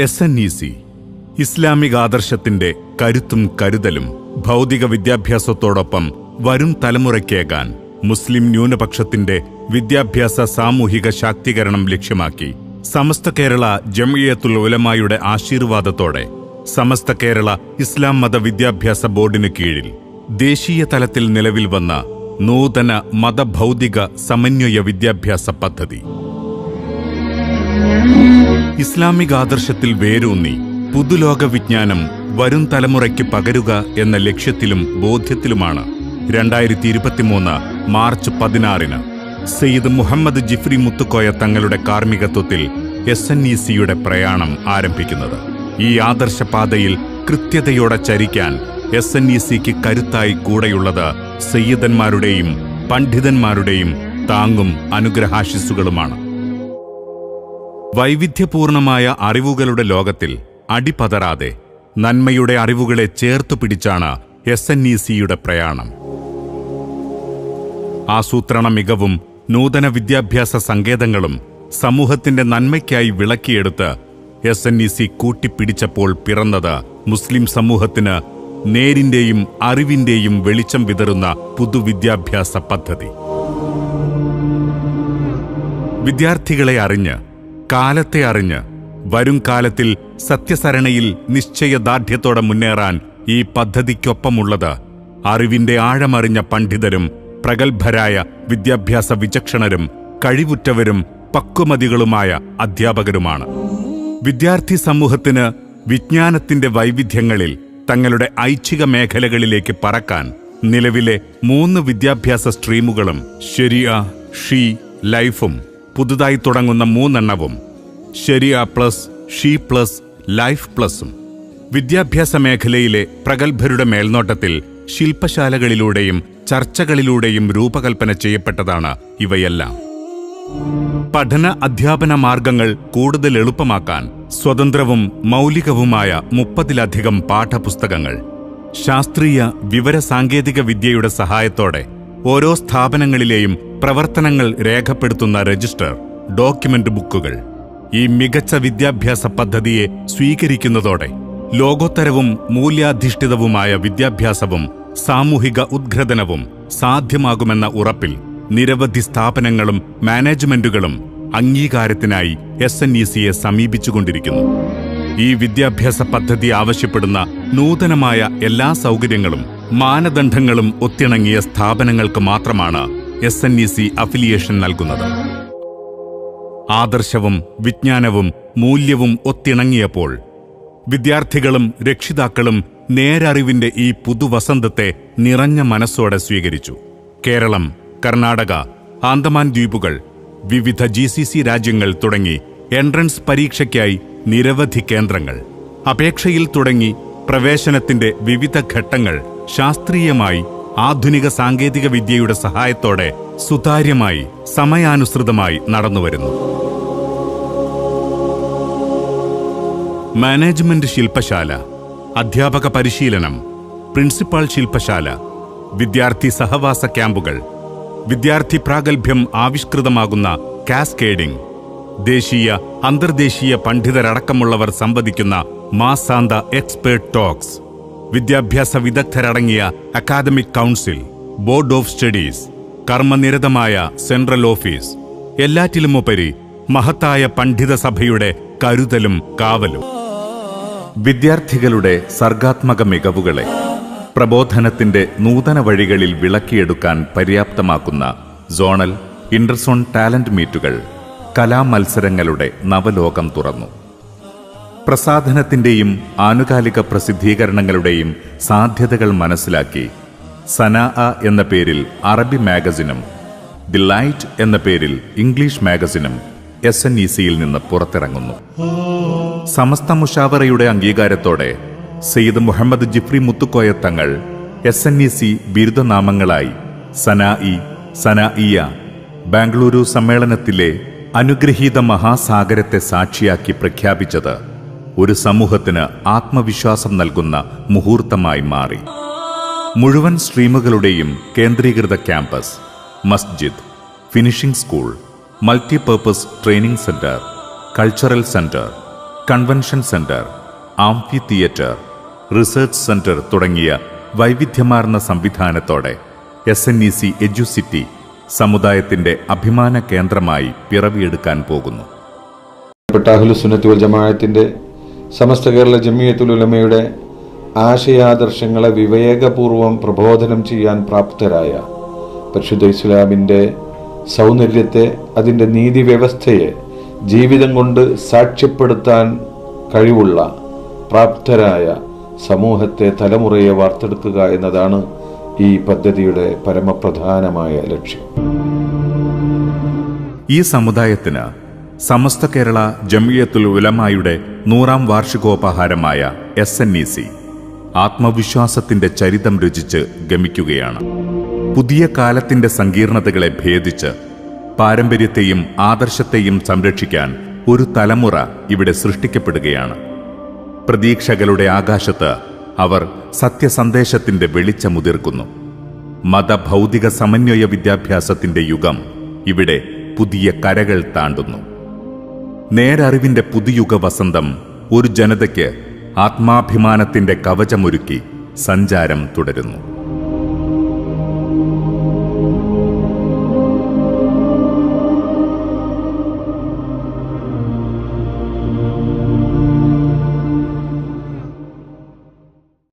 S N E C ഇസ്ലാമിക ആദർശത്തിന്റെ കരുത്തും കരുതലും ഭൗതിക വിദ്യാഭ്യാസത്തോടൊപ്പം വരും തലമുറയ്ക്കേകാൻ മുസ്ലിം ന്യൂനപക്ഷത്തിന്റെ വിദ്യാഭ്യാസ സാമൂഹിക ശാക്തീകരണം ലക്ഷ്യമാക്കി സമസ്ത കേരള ജമിയത്തുൽ ഉലമായുടെ ആശീർവാദത്തോടെ സമസ്ത കേരള ഇസ്ലാം മത വിദ്യാഭ്യാസ ബോർഡിന് കീഴിൽ ദേശീയ തലത്തിൽ നിലവിൽ വന്ന നൂതന മതഭൗതിക സമന്വയ വിദ്യാഭ്യാസ പദ്ധതി. ഇസ്ലാമിക ആദർശത്തിൽ വേരൂന്നി. പുതുലോക വിജ്ഞാനം വരും തലമുറയ്ക്ക് പകരുക എന്ന ലക്ഷ്യത്തിലും ബോധ്യത്തിലുമാണ് രണ്ടായിരത്തി ഇരുപത്തിമൂന്ന് മാർച്ച് പതിനാറിന്. സെയ്ദ് മുഹമ്മദ് ജിഫ്രി മുത്തുക്കോയ തങ്ങളുടെ കാർമ്മികത്വത്തിൽ എസ് എൻ ഇ സിയുടെ പ്രയാണം ആരംഭിക്കുന്നത്. ഈ ആദർശപാതയിൽ കൃത്യതയോടെ ചരിക്കാൻ എസ് എൻ ഇ സിക്ക് കരുത്തായി കൂടെയുള്ളത് സയ്യിദന്മാരുടെയും പണ്ഡിതന്മാരുടെയും താങ്ങും അനുഗ്രഹാശിസ്സുകളുമാണ്. വൈവിധ്യപൂർണമായ അറിവുകളുടെ ലോകത്തിൽ അടിപതരാതെ നന്മയുടെ അറിവുകളെ ചേർത്തു പിടിച്ചാണ് എസ് എൻ ഇ സിയുടെ പ്രയാണം. ആസൂത്രണ മികവും നൂതന വിദ്യാഭ്യാസ സങ്കേതങ്ങളും സമൂഹത്തിന്റെ നന്മയ്ക്കായി വിളക്കിയെടുത്ത് എസ് എൻ ഇ സി കൂട്ടിപ്പിടിച്ചപ്പോൾ പിറന്നത് മുസ്ലിം സമൂഹത്തിന് നേരിന്റെയും അറിവിന്റെയും വെളിച്ചം വിതറുന്ന പുതുവിദ്യാഭ്യാസ പദ്ധതി. വിദ്യാർത്ഥികളെ അറിഞ്ഞ് കാലത്തെ അറിഞ്ഞ് വരും കാലത്തിൽ സത്യസരണയിൽ നിശ്ചയദാർഢ്യത്തോടെ മുന്നേറാൻ ഈ പദ്ധതിക്കൊപ്പമുള്ളത് അറിവിന്റെ ആഴമറിഞ്ഞ പണ്ഡിതരും പ്രഗത്ഭരായ വിദ്യാഭ്യാസ വിചക്ഷണരും കഴിവുറ്റവരും പക്വമതികളുമായ അധ്യാപകരുമാണ്. വിദ്യാർത്ഥി സമൂഹത്തിന് വിജ്ഞാനത്തിന്റെ വൈവിധ്യങ്ങളിൽ തങ്ങളുടെ ഐച്ഛിക മേഖലകളിലേക്ക് പറക്കാൻ നിലവിലെ മൂന്ന് വിദ്യാഭ്യാസ സ്ട്രീമുകളും ശരിയ ഷീ ലൈഫും പുതുതായി തുടങ്ങുന്ന മൂന്നെണ്ണവും ശരിയ പ്ലസ് ഷീ പ്ലസ് ലൈഫ് പ്ലസും വിദ്യാഭ്യാസ മേഖലയിലെ പ്രഗത്ഭരുടെ മേൽനോട്ടത്തിൽ ശില്പശാലകളിലൂടെയും ചർച്ചകളിലൂടെയും രൂപകൽപ്പന ചെയ്യപ്പെട്ടതാണ് ഇവയെല്ലാം. പഠന അധ്യാപന മാർഗങ്ങൾ കൂടുതൽ എളുപ്പമാക്കാൻ സ്വതന്ത്രവും മൗലികവുമായ മുപ്പതിലധികം പാഠപുസ്തകങ്ങൾ ശാസ്ത്രീയ വിവരസാങ്കേതിക വിദ്യയുടെ സഹായത്തോടെ ഓരോ സ്ഥാപനങ്ങളിലെയും പ്രവർത്തനങ്ങൾ രേഖപ്പെടുത്തുന്ന രജിസ്റ്റർ ഡോക്യുമെന്റ് ബുക്കുകൾ. ഈ മികച്ച വിദ്യാഭ്യാസ പദ്ധതിയെ സ്വീകരിക്കുന്നതോടെ ലോകോത്തരവും മൂല്യാധിഷ്ഠിതവുമായ വിദ്യാഭ്യാസവും സാമൂഹിക ഉദ്ഗ്രഥനവും സാധ്യമാകുമെന്ന ഉറപ്പിൽ നിരവധി സ്ഥാപനങ്ങളും മാനേജ്മെന്റുകളും അംഗീകാരത്തിനായി എസ് എൻ ഇ സിയെ സമീപിച്ചുകൊണ്ടിരിക്കുന്നു. ഈ വിദ്യാഭ്യാസ പദ്ധതി ആവശ്യപ്പെടുന്ന നൂതനമായ എല്ലാ സൗകര്യങ്ങളും മാനദണ്ഡങ്ങളും ഒത്തിണങ്ങിയ സ്ഥാപനങ്ങൾക്ക് മാത്രമാണ് S N E C affiliation നൽകുന്നത്. ആദർശവും വിജ്ഞാനവും മൂല്യവും ഒത്തിണങ്ങിയപ്പോൾ വിദ്യാർത്ഥികളും രക്ഷിതാക്കളും നേരറിവിന്റെ ഈ പുതുവസന്തത്തെ നിറഞ്ഞ മനസ്സോടെ സ്വീകരിച്ചു. കേരളം കർണാടക ആന്തമാൻ ദ്വീപുകൾ വിവിധ ജി സി സി രാജ്യങ്ങൾ തുടങ്ങി എൻട്രൻസ് പരീക്ഷയ്ക്കായി നിരവധി കേന്ദ്രങ്ങൾ. അപേക്ഷയിൽ തുടങ്ങി പ്രവേശനത്തിന്റെ വിവിധ ഘട്ടങ്ങൾ ശാസ്ത്രീയമായി ആധുനിക സാങ്കേതിക വിദ്യയുടെ സഹായത്തോടെ സുതാര്യമായി സമയാനുസൃതമായി നടന്നുവരുന്നു മാനേജ്മെന്റ് ശില്പശാല അധ്യാപക പരിശീലനം പ്രിൻസിപ്പാൾ ശില്പശാല വിദ്യാർത്ഥി സഹവാസ ക്യാമ്പുകൾ വിദ്യാർത്ഥി പ്രാഗൽഭ്യം ആവിഷ്കൃതമാകുന്ന കാസ്കേഡിംഗ് ദേശീയ അന്തർദേശീയ പണ്ഡിതരടക്കമുള്ളവർ സംവദിക്കുന്ന മാസാന്ത എക്സ്പേർട്ട് ടോക്സ്. വിദ്യാഭ്യാസ വിദഗ്ധരടങ്ങിയ academic council board of studies കർമ്മനിരതമായ central office എല്ലാറ്റിലുമുപരി മഹത്തായ പണ്ഡിത സഭയുടെ കരുതലും കാവലും. വിദ്യാർത്ഥികളുടെ സർഗാത്മക മികവുകളെ പ്രബോധനത്തിന്റെ നൂതന വഴികളിൽ വിളക്കിയെടുക്കാൻ പര്യാപ്തമാക്കുന്ന സോണൽ ഇന്റർസോൺ ടാലന്റ് മീറ്റുകൾ കലാമത്സരങ്ങളുടെ നവലോകം തുറന്നു. പ്രസാധനത്തിന്റെയും ആനുകാലിക പ്രസിദ്ധീകരണങ്ങളുടെയും സാധ്യതകൾ മനസ്സിലാക്കി. സനാ എന്ന പേരിൽ അറബി മാഗസിനും ദി ലൈറ്റ് എന്ന പേരിൽ ഇംഗ്ലീഷ് മാഗസിനും എസ് എൻ ഇ സിയിൽ നിന്ന് പുറത്തിറങ്ങുന്നു. സമസ്ത മുഷാവറയുടെ അംഗീകാരത്തോടെ Syed Muhammad Jifri Muthukoya Thangal S N E C ബിരുദനാമങ്ങളായി സനാ ഇ സനാ ഇയ ബാംഗ്ലൂരു സമ്മേളനത്തിലെ അനുഗ്രഹീത മഹാസാഗരത്തെ സാക്ഷിയാക്കി പ്രഖ്യാപിച്ചത് ഒരു സമൂഹത്തിന് ആത്മവിശ്വാസം നൽകുന്ന മുഹൂർത്തമായി മാറി. മുഴുവൻ സ്ട്രീമുകളുടെയും കേന്ദ്രീകൃത ക്യാമ്പസ് മസ്ജിദ് finishing school multipurpose training centre cultural centre convention centre amphitheatre research centre തുടങ്ങിയ വൈവിധ്യമാർന്ന സംവിധാനത്തോടെ S N E C educity സമുദായത്തിന്റെ അഭിമാന കേന്ദ്രമായി പിറവിയെടുക്കാൻ പോകുന്നു. സുന്നത്തുൽ ജമാഅത്തിന്റെ സമസ്ത കേരള ജമിയത്തുൽ ഉലമയുടെ ആശയാദർശങ്ങളെ വിവേകപൂർവം പ്രബോധനം ചെയ്യാൻ പ്രാപ്തരായ പരിശുദ്ധ ഇസ്ലാമിന്റെ സൗന്ദര്യത്തെ അതിന്റെ നീതി വ്യവസ്ഥയെ ജീവിതം കൊണ്ട് സാക്ഷ്യപ്പെടുത്താൻ കഴിവുള്ള പ്രാപ്തരായ സമൂഹത്തെ തലമുറയെ വാർത്തെടുക്കുക എന്നതാണ് ഈ പദ്ധതിയുടെ പരമപ്രധാനമായ ലക്ഷ്യം. ഈ സമുദായത്തിന് സമസ്ത കേരള ജമിയത്തുൽ ഉലമായുടെ നൂറാം വാർഷികോപഹാരമായ എസ് എൻ ഇ സി ആത്മവിശ്വാസത്തിന്റെ ചരിതം രചിച്ച് ഗമിക്കുകയാണ്. പുതിയ കാലത്തിന്റെ സങ്കീർണതകളെ ഭേദിച്ച് പാരമ്പര്യത്തെയും ആദർശത്തെയും സംരക്ഷിക്കാൻ ഒരു തലമുറ ഇവിടെ സൃഷ്ടിക്കപ്പെടുകയാണ്. പ്രതീക്ഷകളുടെ ആകാശത്ത് അവർ സത്യസന്ദേശത്തിന്റെ വെളിച്ചമുതിർക്കുന്നു. മതഭൗതിക സമന്വയ വിദ്യാഭ്യാസത്തിന്റെ യുഗം ഇവിടെ പുതിയ കരകൾ താണ്ടുന്നു. നേരറിവിന്റെ പുതുയുഗ വസന്തം ഒരു ജനതയ്ക്ക് ആത്മാഭിമാനത്തിന്റെ കവചമൊരുക്കി സഞ്ചാരം തുടരുന്നു.